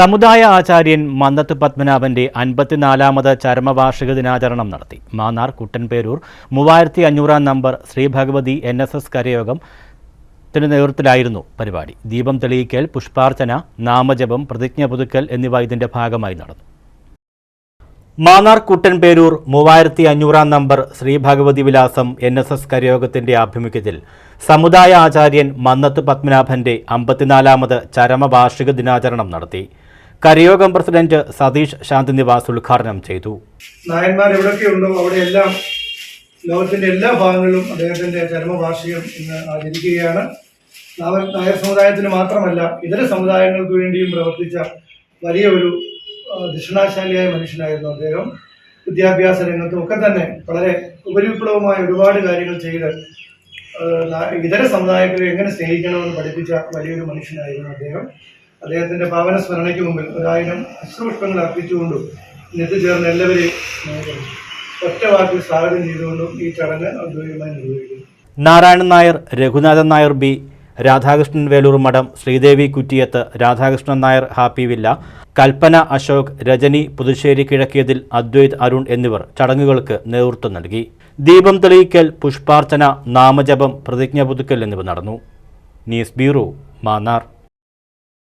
സമുദായ ആചാര്യൻ മന്നത്ത് പത്മനാഭന്റെ അൻപത്തിനാലാമത് ചരമവാർഷിക ദിനാചരണം നടത്തി. മാന്നാർ കുട്ടൻപേരൂർ മൂവായിരത്തി അഞ്ഞൂറാം number Shri Bhagavathi N S S Karayogam നേതൃത്വത്തിലായിരുന്നു പരിപാടി. ദീപം തെളിയിക്കൽ പുഷ്പാർച്ചന നാമജപം പ്രതിജ്ഞ പുതുക്കൽ എന്നിവ ഇതിന്റെ ഭാഗമായി നടന്നു. മാന്നാർ കുട്ടൻപേരൂർ മൂവായിരത്തി അഞ്ഞൂറാം നമ്പർ ശ്രീ ഭഗവതി വിലാസം എൻ എസ് എസ് കരയോഗത്തിന്റെ ആഭിമുഖ്യത്തിൽ സമുദായ ആചാര്യൻ മന്നത്ത് പത്മനാഭന്റെ അമ്പത്തിനാലാമത് ചരമവാർഷിക ദിനാചരണം നടത്തി. കരയോഗം പ്രസിഡന്റ് സതീഷ് ശാന്തിനിവാസ് ഉദ്ഘാടനം ചെയ്തു. നായന്മാർ എവിടെയൊക്കെയുണ്ടോ അവിടെയെല്ലാം ലോകത്തിന്റെ എല്ലാ ഭാഗങ്ങളിലും അദ്ദേഹത്തിന്റെ ചരമവാർഷികം ഇന്ന് ആചരിക്കുകയാണ്. നായർ സമുദായത്തിന് മാത്രമല്ല ഇതര സമുദായങ്ങൾക്ക് വേണ്ടിയും പ്രവർത്തിച്ച വലിയ ഒരു ദക്ഷിണാശാലിയായ മനുഷ്യനായിരുന്നു അദ്ദേഹം. വിദ്യാഭ്യാസ രംഗത്തും ഒക്കെ തന്നെ വളരെ ഉപരിവിപ്ലവമായ ഒരുപാട് കാര്യങ്ങൾ ചെയ്ത് ഇതര സമുദായങ്ങളെ എങ്ങനെ സ്നേഹിക്കണമെന്ന് പഠിപ്പിച്ച വലിയൊരു മനുഷ്യനായിരുന്നു അദ്ദേഹം. അദ്ദേഹത്തിന്റെ പാവന സ്മരണയ്ക്ക് മുമ്പിൽ ഒരായിരം അശ്രുപുഷ്പങ്ങൾ അർപ്പിച്ചുകൊണ്ടും ഇന്ന് ചേർന്ന് എല്ലാവരെയും ഒറ്റ വാക്കിൽ സ്വാഗതം ചെയ്തുകൊണ്ടും ഈ ചടങ്ങ് ഔദ്യോഗികമായി നിർവഹിക്കുന്നു. Narayanan Nair Raghunathan Nair B Radhakrishnan Veloor Madom Sreedevi Kuttiyath Radhakrishnan Nair happy villa Kalpana Ashok Rajani Puthussery Kizhakkiyathil Advaith Arun എന്നിവർ ചടങ്ങുകൾക്ക് നേതൃത്വം നൽകി. ദീപം തെളിയിക്കൽ പുഷ്പാർച്ചന നാമജപം പ്രതിജ്ഞ പുതുക്കൽ എന്നിവ നടന്നു. News bureau Mannar.